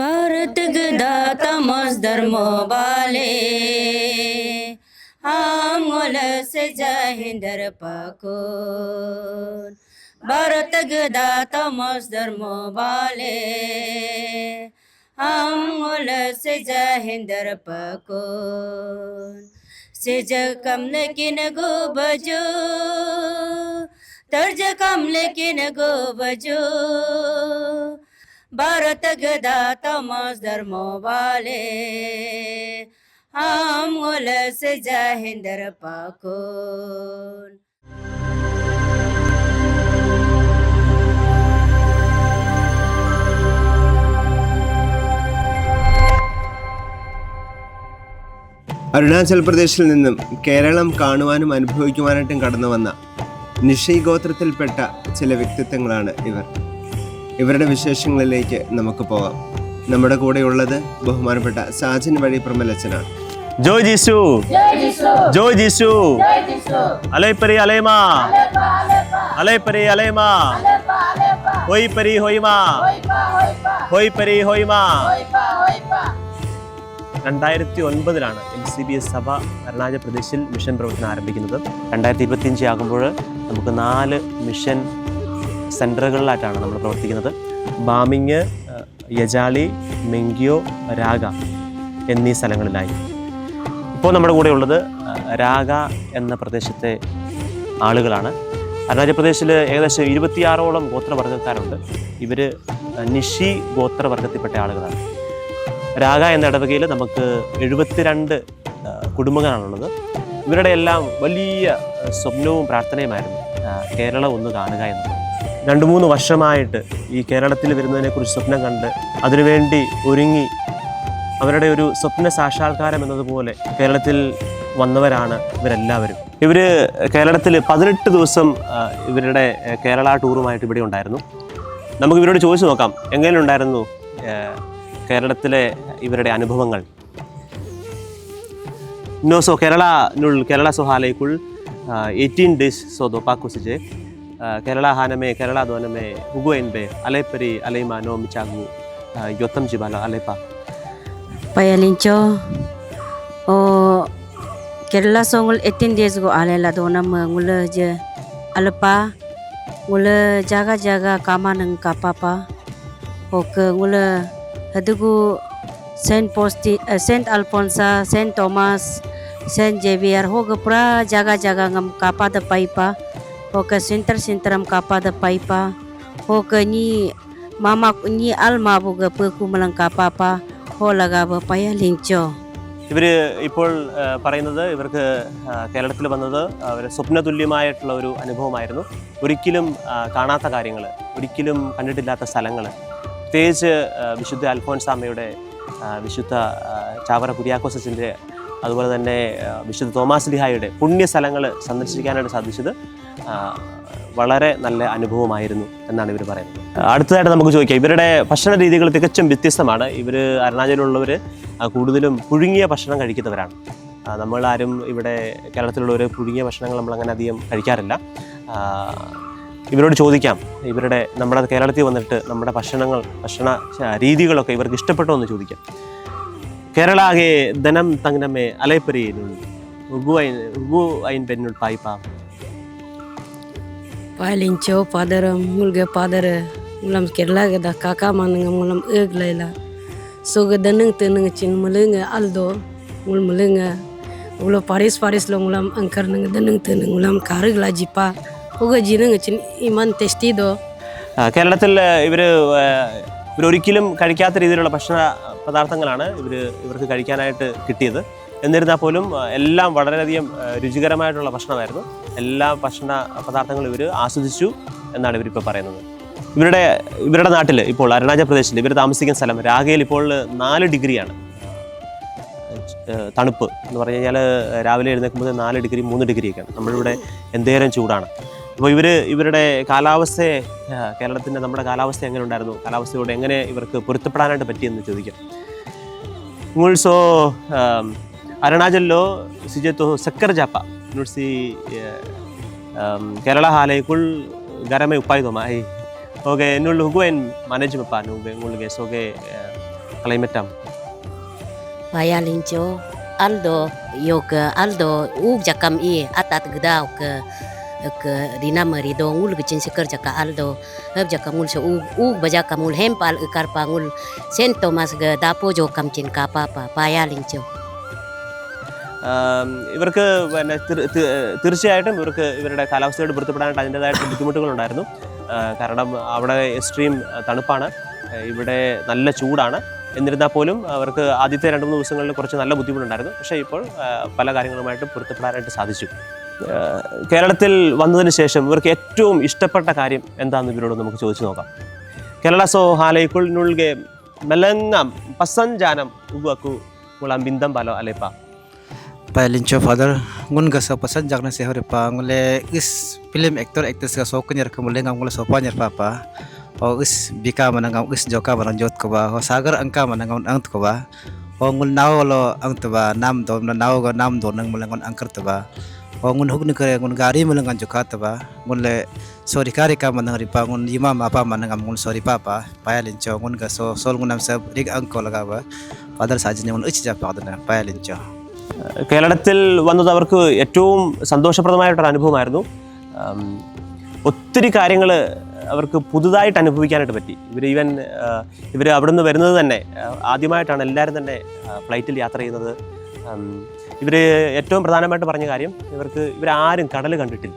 भारत गदा मजदर मोबाले। आंगोल से जहिंदर पकोन भारत गदा मजदर मोबाले। आंगोल से जहिंदर पकोन से कम लेकिन गो बजो। तर्ज कम लेकिन गो बजो। ભરતગદા તમસ ધર્મો વાલે હમ ઓલસ જહેન્દર પાકોન അരുണാചൽ പ്രദേശിൽ നിന്നും കേരളം കാണുവാനും അനുഭവിക്കുവാനായിട്ടും കടന്നു വന്ന നിഷയ് ഗോത്രത്തിൽപ്പെട്ട ചില വ്യക്തിത്വങ്ങളാണ് ഇവർ. ഇവരുടെ വിശേഷങ്ങളിലേക്ക് നമുക്ക് പോകാം നമ്മുടെ കൂടെയുള്ളത് ബഹുമാനപ്പെട്ട സാജൻ വഴി പ്രമലച്ചനാണ്. ജോയ് ജിസു. ജോയ് ജിസു. അലൈപ്പരി അലൈമ. അലൈപ്പരി അലൈമ. ഹോയ് പരി ഹോയ്മാ. ഹോയ് പരി ഹോയ്മ. രണ്ടായിരത്തി ഒൻപതിലാണ് എം സി ബി എസ് സഭ അരുണാചൽ പ്രദേശിൽ മിഷൻ പ്രവർത്തനം ആരംഭിക്കുന്നത്. രണ്ടായിരത്തി ഇരുപത്തിയഞ്ച് ആകുമ്പോൾ നമുക്ക് നാല് മിഷൻ സെന്ററുകളിലായിട്ടാണ് നമ്മൾ പ്രവർത്തിക്കുന്നത്. ബാമിങ് യജാളി മെങ്കിയോ രാഗ എന്നീ സ്ഥലങ്ങളിലായി. ഇപ്പോൾ നമ്മുടെ കൂടെ ഉള്ളത് രാഗ എന്ന പ്രദേശത്തെ ആളുകളാണ്. അരുണാചൽ പ്രദേശിൽ ഏകദേശം ഇരുപത്തിയാറോളം ഗോത്രവർഗക്കാരുണ്ട്. ഇവർ നിഷി ഗോത്രവർഗത്തിൽപ്പെട്ട ആളുകളാണ്. രാഗ എന്ന ഇടവകയിൽ നമുക്ക് എഴുപത്തിരണ്ട് കുടുംബങ്ങളാണുള്ളത്. ഇവരുടെ എല്ലാം വലിയ സ്വപ്നവും പ്രാർത്ഥനയുമായിരുന്നു കേരളം ഒന്ന് കാണുക എന്നുള്ളത്. രണ്ട് മൂന്ന് വർഷമായിട്ട് ഈ കേരളത്തിൽ വരുന്നതിനെക്കുറിച്ച് സ്വപ്നം കണ്ട് അതിനുവേണ്ടി ഒരുങ്ങി അവരുടെ ഒരു സ്വപ്ന സാക്ഷാത്കാരം എന്നതുപോലെ കേരളത്തിൽ വന്നവരാണ് ഇവരെല്ലാവരും. ഇവർ കേരളത്തിൽ പതിനെട്ട് ദിവസം ഇവരുടെ കേരള ടൂറുമായിട്ട് ഇവിടെ ഉണ്ടായിരുന്നു. നമുക്ക് ഇവരോട് ചോദിച്ചു നോക്കാം എങ്ങനെ ഉണ്ടായിരുന്നു കേരളത്തിലെ ഇവരുടെ അനുഭവങ്ങൾ? No so Kerala Kerala Kerala eighteen days so 18 days Ah, Kerala haname Kerala do me hugo enbe alepri alema no michagu ah, yotam jibala alepa. Payalincho o Kerala songol etin days go alela do nam ngule je alepa ngule jaga jaga kama nang kapapa oke ngule hadugu Saint Posti eh, Saint Alphonsa Saint Thomas Saint Javier hoga pra jaga jaga ngam kapada paipa. pa hoga sinter centram kapada paipa. Hoka ni mama ni alma buga peku malang kapapa bapaya പയലിഞ്ചോ ഇവർ ഇപ്പോൾ പറയുന്നത് ഇവർക്ക് കേരളത്തിൽ വന്നത് അവർ സ്വപ്നതുല്യമായിട്ടുള്ള ഒരു അനുഭവമായിരുന്നു. ഒരിക്കലും കാണാത്ത കാര്യങ്ങൾ ഒരിക്കലും കണ്ടിട്ടില്ലാത്ത സ്ഥലങ്ങൾ പ്രത്യേകിച്ച് വിശുദ്ധ അൽഫോൻസാമയുടെ വിശുദ്ധ ചാവറ കുര്യാക്കോസച്ചിന്റെ അതുപോലെ തന്നെ വിശുദ്ധ തോമാസ് ലിഹായുടെ പുണ്യ സ്ഥലങ്ങൾ സന്ദർശിക്കാനായിട്ട് സാധിച്ചത് വളരെ നല്ല അനുഭവമായിരുന്നു എന്നാണ് ഇവർ പറയുന്നത്. അടുത്തതായിട്ട് നമുക്ക് ചോദിക്കാം. ഇവരുടെ ഭക്ഷണ രീതികൾ തികച്ചും വ്യത്യസ്തമാണ്. ഇവർ അരുണാചലിലുള്ളവർ കൂടുതലും പുഴുങ്ങിയ ഭക്ഷണം കഴിക്കുന്നവരാണ്. നമ്മളാരും ഇവിടെ കേരളത്തിലുള്ളവർ പുഴുങ്ങിയ ഭക്ഷണങ്ങൾ നമ്മൾ അങ്ങനെ അധികം കഴിക്കാറില്ല. ഇവരോട് ചോദിക്കാം. ഇവരുടെ നമ്മുടെ കേരളത്തിൽ വന്നിട്ട് നമ്മുടെ ഭക്ഷണങ്ങൾ ഭക്ഷണ രീതികളൊക്കെ ഇവർക്ക് ഇഷ്ടപ്പെട്ടോ എന്ന് ചോദിക്കാം. കേരളാകെ ധനം തങ്ങനമേ അലൈപ്പരിയിലുണ്ട് ഉഗു ഐൻ ഉഗു ഐൻ പെന്നുൾ പായ്പ Palincho padara mulga padara ngulam kerla gada kaka mananga ngulam eg laila so gada nang tenang chin mulunga aldo ngul mulunga ulo paris paris lo ngulam angkar nang danang tenang ngulam karag la jipa uga jinang chin iman testi do ആ, കേരളത്തിൽ ഇവർ ഇവരൊരിക്കലും കഴിക്കാത്ത രീതിയിലുള്ള ഭക്ഷണ പദാർത്ഥങ്ങളാണ് ഇവർ ഇവർക്ക് കഴിക്കാനായിട്ട് കിട്ടിയത്. എന്നിരുന്നാൽ പോലും എല്ലാം വളരെയധികം രുചികരമായിട്ടുള്ള ഭക്ഷണമായിരുന്നു. എല്ലാ ഭക്ഷണ പദാർത്ഥങ്ങളും ഇവർ ആസ്വദിച്ചു എന്നാണ് ഇവരിപ്പോൾ പറയുന്നത്. ഇവരുടെ ഇവരുടെ നാട്ടിൽ ഇപ്പോൾ അരുണാചൽ പ്രദേശിൽ ഇവർ താമസിക്കുന്ന സ്ഥലം രാഗയിൽ ഇപ്പോൾ നാല് ഡിഗ്രിയാണ്. തണുപ്പ് എന്ന് പറഞ്ഞു കഴിഞ്ഞാൽ രാവിലെ എഴുന്നേൽക്കുമ്പോൾ നാല് ഡിഗ്രി മൂന്ന് ഡിഗ്രിയൊക്കെയാണ്. നമ്മളിവിടെ എന്തേരം ചൂടാണ്. അപ്പോൾ ഇവർ ഇവരുടെ കാലാവസ്ഥയെ കേരളത്തിന്റെ നമ്മുടെ കാലാവസ്ഥ എങ്ങനെ ഉണ്ടായിരുന്നു? കാലാവസ്ഥയോട് എങ്ങനെ ഇവർക്ക് പൊരുത്തപ്പെടാനായിട്ട് പറ്റിയെന്ന് ചോദിക്കാം. mulso um, arahna jello siji itu sakar japa. Nursi ya, um, Kerala hal kul garami upaya doa ini oke nur lu gue manage mbak nur gue ngulgi so ke kalay um, medam bayarin joaldo aldo ujakam i atat gdau ke ke dina marido ngul ke cin sekar jaka Aldo. Hab jaka mul se u baja kamul hempal ikar pangul Saint Thomas ge dapo jo kam cin ka pa pa paya lincho ഇവർക്ക് പിന്നെ തീർച്ചയായിട്ടും ഇവർക്ക് ഇവരുടെ കാലാവസ്ഥയോട് പൊരുത്തപ്പെടാനായിട്ട് അതിന്റെതായിട്ട് ബുദ്ധിമുട്ടുകളുണ്ടായിരുന്നു കാരണം അവിടെ extreme തണുപ്പാണ്. ഇവിടെ നല്ല ചൂടാണ് എന്നിരുന്നാൽ പോലും അവർക്ക് ആദ്യത്തെ രണ്ട് മൂന്ന് ദിവസങ്ങളിൽ കുറച്ച് നല്ല ബുദ്ധിമുട്ടുണ്ടായിരുന്നു. പക്ഷേ ഇപ്പോൾ ആ, പല കാര്യങ്ങളുമായിട്ട് പൊരുത്തപ്പെടാനായിട്ട് സാധിച്ചു. കേരളത്തിൽ വന്നതിന് ശേഷം ഇവർക്ക് ഏറ്റവും ഇഷ്ടപ്പെട്ട കാര്യം എന്താണെന്ന് ഇവരോട് നമുക്ക് ചോദിച്ചു നോക്കാം കേരള സോ ഹാലൈക്കുൾ നുൾഗെ മെലങ്ങാം പസഞ്ചാനം മുളാം ബിന്ദം ബാലോ അലേപ്പ papa o is bika mana ngam is joka mana jot ko ba o sagar angka mana ngam ang ko ba o ngul naw lo ang to ba nam do na naw ga nam do nang mule ngon angker to ba o ngun huk ni kare ngun gari mule ngan joka to ba ngule sorry kare ka mana ripa ngun yima apa pa ngun sorry papa paya lincho ngun ga so sol ngunam sab rig angko laga ba padar sajine ngun ich ja pa da pa ya lincho കേരളത്തിൽ വന്നത് അവർക്ക് ഏറ്റവും സന്തോഷപ്രദമായിട്ടൊരു അനുഭവമായിരുന്നു ഒത്തിരി കാര്യങ്ങൾ അവർക്ക് പുതുതായിട്ട് അനുഭവിക്കാനായിട്ട് പറ്റി ഇവർ ഈവൻ ഇവർ അവിടെ നിന്ന് വരുന്നത് തന്നെ ആദ്യമായിട്ടാണ് എല്ലാവരും തന്നെ ഫ്ലൈറ്റിൽ യാത്ര ചെയ്യുന്നത് ഇവർ ഏറ്റവും പ്രധാനമായിട്ട് പറഞ്ഞ കാര്യം ഇവർക്ക് ഇവരാരും കടൽ കണ്ടിട്ടില്ല.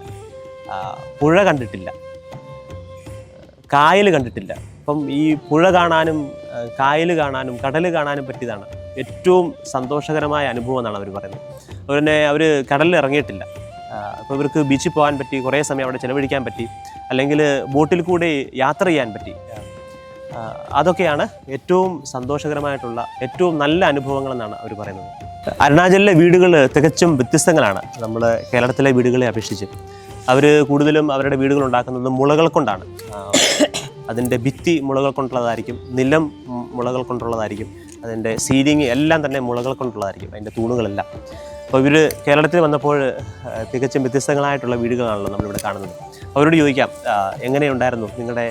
പുഴ കണ്ടിട്ടില്ല. കായൽ കണ്ടിട്ടില്ല. അപ്പം ഈ പുഴ കാണാനും കായൽ കാണാനും കടൽ കാണാനും പറ്റിയതാണ് ഏറ്റവും സന്തോഷകരമായ അനുഭവം എന്നാണ് അവർ പറയുന്നത്. അതുപോലെ തന്നെ അവർ കടലിൽ ഇറങ്ങിയിട്ടില്ല. അപ്പോൾ ഇവർക്ക് ബീച്ചിൽ പോകാൻ പറ്റി കുറേ സമയം അവിടെ ചിലവഴിക്കാൻ പറ്റി അല്ലെങ്കിൽ ബോട്ടിൽ കൂടെ യാത്ര ചെയ്യാൻ പറ്റി. അതൊക്കെയാണ് ഏറ്റവും സന്തോഷകരമായിട്ടുള്ള ഏറ്റവും നല്ല അനുഭവങ്ങളെന്നാണ് അവർ പറയുന്നത്. അരുണാചലിലെ വീടുകൾ തികച്ചും വ്യത്യസ്തങ്ങളാണ്. നമ്മൾ കേരളത്തിലെ വീടുകളെ അപേക്ഷിച്ച്. അവർ കൂടുതലും അവരുടെ വീടുകൾ ഉണ്ടാക്കുന്നത് മുളകൾ കൊണ്ടാണ്. അതിന്റെ ഭിത്തി മുളകൾ കൊണ്ടുള്ളതായിരിക്കും നിലം മുളകൾ കൊണ്ടുള്ളതായിരിക്കും അതിന്റെ സീലിംഗ് എല്ലാം തന്നെ മുളകൾ കൊണ്ടുള്ളതായിരിക്കും അതിന്റെ തൂണുകളെല്ലാം. അപ്പോൾ ഇവർ കേരളത്തിൽ വന്നപ്പോൾ തികച്ചും വ്യത്യസ്തങ്ങളായിട്ടുള്ള വീടുകളാണല്ലോ നമ്മളിവിടെ കാണുന്നത്. അവരോട് ചോദിക്കാം എങ്ങനെയുണ്ടായിരുന്നു നിങ്ങളുടെ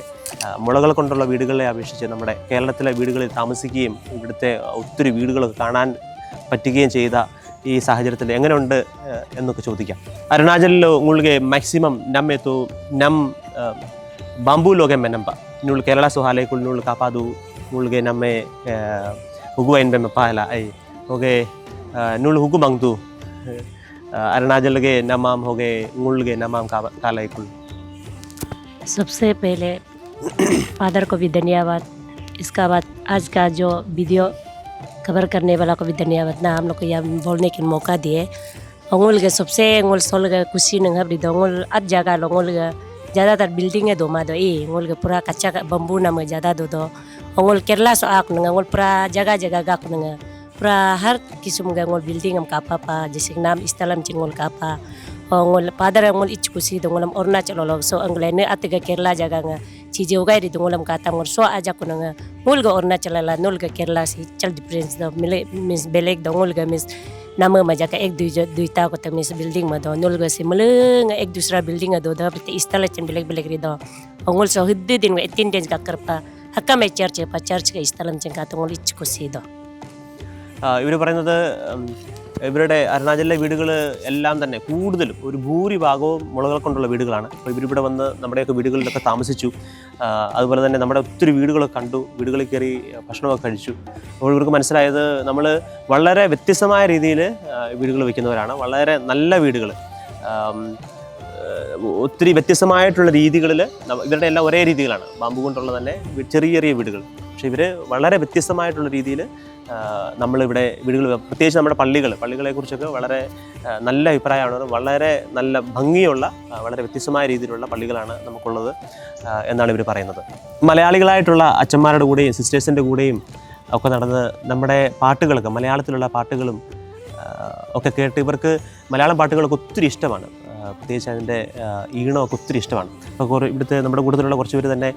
മുളകൾ കൊണ്ടുള്ള വീടുകളെ അപേക്ഷിച്ച് നമ്മുടെ കേരളത്തിലെ വീടുകളിൽ താമസിക്കുകയും ഇവിടുത്തെ ഒത്തിരി വീടുകളൊക്കെ കാണാൻ പറ്റുകയും ചെയ്ത ഈ സാഹചര്യത്തിൽ എങ്ങനെയുണ്ട് എന്നൊക്കെ ചോദിക്കാം. അരുണാചലിൽ ഉള്ളിലെ മാക്സിമം നം എത്തു നം ബാമ്പു ലോകം മെനമ്പ നിങ്ങൾ കേരള സുഹാലേക്കുൾ നിങ്ങൾ കാപ്പാതു ഉള്ളിലെ നമ്മെ ഹുഗു അയിൻ ബെമ്മപ്പാല ഐ. ഓക്കെ നിങ്ങൾ ഹുഗു മങ്തു അരുണാചലിലെ നമാം ഹോകെ ഉള്ളിലെ നമാം കാ के नमाम सबसे पहले फादर को भी धन्यवाद इसका बाद आज का जो वीडियो कवर करने वाला को भी धन्यवाद ना हम लोग को यहाँ बोलने के मौका दिए अंगुल के सबसे अंगुल सोल के खुशी नंग हबरी दो अंगुल आज जगह लो अंगुल के ज़्यादातर बिल्डिंग है दो मा दो ई अंगुल के पूरा कच्चा का बम्बू नाम के ज़्यादा दो दो अंगुल केरला सो आक नंग अंगुल पूरा जगह जगह गाक नंग पूरा हर किस्म का अंगुल बिल्डिंग हम कापा पा जैसे नाम स्थलम चिंगुल कापा ngol padar ngol ich kusi dongolam ornachal olog so angle ne atiga kerala jaga nga chije ugai ri dongolam kata ngor so aja kunanga ngol ga ornachal la nol ga kerala si chal difference do mile mis belek do ngol ga mis nama ma jaga ek dui dui ta ko ta mis building ma do nol ga si meleng ek dusra building do da bite istala chen belek belek ri do ngol so hidde din ga attendance ga karpa hakka me church pa church ga istalam chen ka ngol ich kusi do ഇവർ പറയുന്നത് ഉം, ഇവരുടെ അരുണാചലിലെ വീടുകൾ എല്ലാം തന്നെ കൂടുതലും ഒരു ഭൂരിഭാഗവും മുളകൾ കൊണ്ടുള്ള വീടുകളാണ്. അപ്പോൾ ഇവരിവിടെ വന്ന് നമ്മുടെയൊക്കെ വീടുകളിലൊക്കെ താമസിച്ചു. അതുപോലെ തന്നെ നമ്മുടെ ഒത്തിരി വീടുകളൊക്കെ കണ്ടു. വീടുകളിൽ കയറി ഭക്ഷണമൊക്കെ കഴിച്ചു. അപ്പോൾ ഇവർക്ക് മനസ്സിലായത് നമ്മൾ വളരെ വ്യത്യസ്തമായ രീതിയിൽ വീടുകൾ വയ്ക്കുന്നവരാണ്. വളരെ നല്ല വീടുകൾ. ഒത്തിരി വ്യത്യസ്തമായിട്ടുള്ള രീതികളിൽ ഇവരുടെ എല്ലാം ഒരേ രീതികളാണ്. ബാമ്പു കൊണ്ടുള്ള തന്നെ ചെറിയ ചെറിയ വീടുകൾ. പക്ഷേ ഇവർ വളരെ വ്യത്യസ്തമായിട്ടുള്ള രീതിയിൽ നമ്മളിവിടെ വീടുകൾ പ്രത്യേകിച്ച് നമ്മുടെ പള്ളികൾ പള്ളികളെക്കുറിച്ചൊക്കെ വളരെ നല്ല അഭിപ്രായമാണ് വളരെ നല്ല ഭംഗിയുള്ള വളരെ വ്യത്യസ്തമായ രീതിയിലുള്ള പള്ളികളാണ് നമുക്കുള്ളത് എന്നാണ് ഇവർ പറയുന്നത്. മലയാളികളായിട്ടുള്ള അച്ഛന്മാരുടെ കൂടെയും സിസ്റ്റേഴ്സിന്റെ കൂടെയും ഒക്കെ നടന്ന് നമ്മുടെ പാട്ടുകളൊക്കെ മലയാളത്തിലുള്ള പാട്ടുകളും ഒക്കെ കേട്ട് ഇവർക്ക് മലയാളം പാട്ടുകളൊക്കെ ഒത്തിരി ഇഷ്ടമാണ്. പ്രത്യേകിച്ച് അതിന്റെ ഈണമൊക്കെ ഒത്തിരി ഇഷ്ടമാണ്. അപ്പോൾ കുറേ ഇവിടുത്തെ നമ്മുടെ കൂട്ടത്തിലുള്ള കുറച്ച് പേര് തന്നെ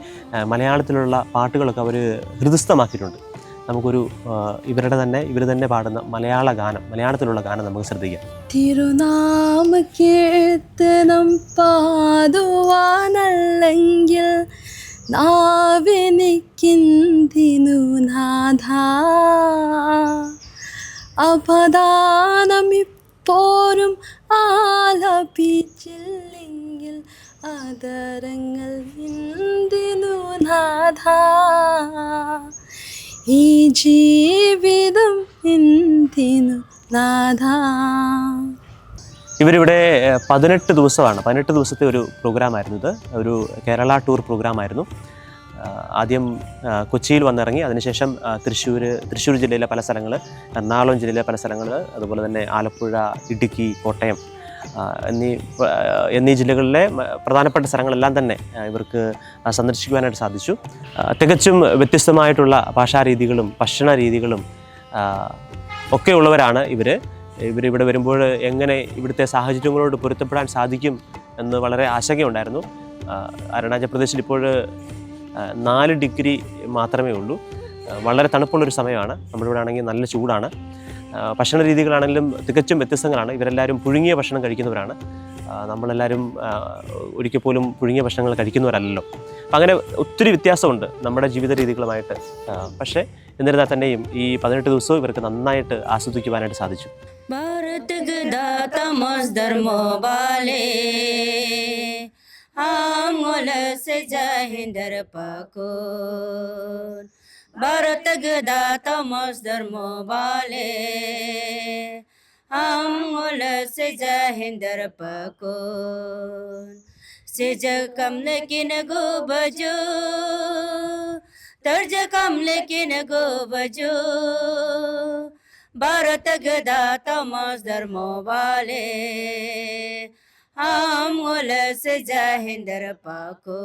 മലയാളത്തിലുള്ള പാട്ടുകളൊക്കെ അവർ ഹൃദയസ്ഥമാക്കിയിട്ടുണ്ട്. നമുക്കൊരു ഇവരുടെ തന്നെ ഇവർ തന്നെ പാടുന്ന മലയാള ഗാനം മലയാളത്തിലുള്ള ഗാനം നമുക്ക് ശ്രദ്ധിക്കാം. തിരുനാമ കീർത്തനം പാടുവാനല്ലെങ്കിൽ നാവെനിക്കിന്തിനു നാഥ? അപദാനമിപ്പോരും ആലപിച്ചില്ലെങ്കിൽ ആദരങ്ങൾ എന്തിനു നാഥ. ഈ ജീവിതം എന്തിനു നാഥ. ഇവരിവിടെ പതിനെട്ട് ദിവസമാണ്. പതിനെട്ട് ദിവസത്തെ ഒരു പ്രോഗ്രാം ആയിരുന്നു ഇത്. ഒരു കേരള ടൂർ പ്രോഗ്രാമായിരുന്നു. ആഹ് ആദ്യം കൊച്ചിയിൽ വന്നിറങ്ങി അതിനുശേഷം തൃശ്ശൂർ തൃശ്ശൂർ ജില്ലയിലെ പല സ്ഥലങ്ങൾ എറണാകുളം ജില്ലയിലെ പല സ്ഥലങ്ങൾ അതുപോലെ തന്നെ ആലപ്പുഴ ഇടുക്കി കോട്ടയം എന്നീ എന്നീ ജില്ലകളിലെ പ്രധാനപ്പെട്ട സ്ഥലങ്ങളെല്ലാം തന്നെ ഇവർക്ക് സന്ദർശിക്കുവാനായിട്ട് സാധിച്ചു. തികച്ചും വ്യത്യസ്തമായിട്ടുള്ള ഭാഷാരീതികളും ഭക്ഷണ രീതികളും ഒക്കെ ഉള്ളവരാണ് ഇവർ ഇവരിവിടെ വരുമ്പോൾ എങ്ങനെ ഇവിടുത്തെ സാഹചര്യങ്ങളോട് പൊരുത്തപ്പെടാൻ സാധിക്കും എന്ന് വളരെ ആശങ്കയുണ്ടായിരുന്നു. അരുണാചൽ പ്രദേശിൽ ഇപ്പോൾ നാല് ഡിഗ്രി മാത്രമേ ഉള്ളൂ. വളരെ തണുപ്പുള്ളൊരു സമയമാണ്. നമ്മളിവിടെ ഇവിടെ ആണെങ്കിൽ നല്ല ചൂടാണ്. ഭക്ഷണ രീതികളാണെങ്കിലും തികച്ചും വ്യത്യസ്തങ്ങളാണ്. ഇവരെല്ലാവരും പുഴുങ്ങിയ ഭക്ഷണം കഴിക്കുന്നവരാണ്. നമ്മളെല്ലാവരും ഒരിക്കൽ പോലും പുഴുങ്ങിയ ഭക്ഷണങ്ങൾ കഴിക്കുന്നവരല്ലല്ലോ. അങ്ങനെ ഒത്തിരി വ്യത്യാസമുണ്ട് നമ്മുടെ ജീവിത രീതികളുമായിട്ട്. പക്ഷേ എന്നിരുന്നാൽ തന്നെയും ഈ പതിനെട്ട് ദിവസവും ഇവർക്ക് നന്നായിട്ട് ആസ്വദിക്കുവാനായിട്ട് സാധിച്ചു. ഭാരത് आंगोल से जहिंदर भारत गदा तमस धर्मो बाले आंगोल से जहिंदर पकोन से कम लेकिन गो बजो, तर्ज कम लेकिन गो बजो, भारत गदा तमस धर्मो वाले हम ओलस जाहेंदर पाको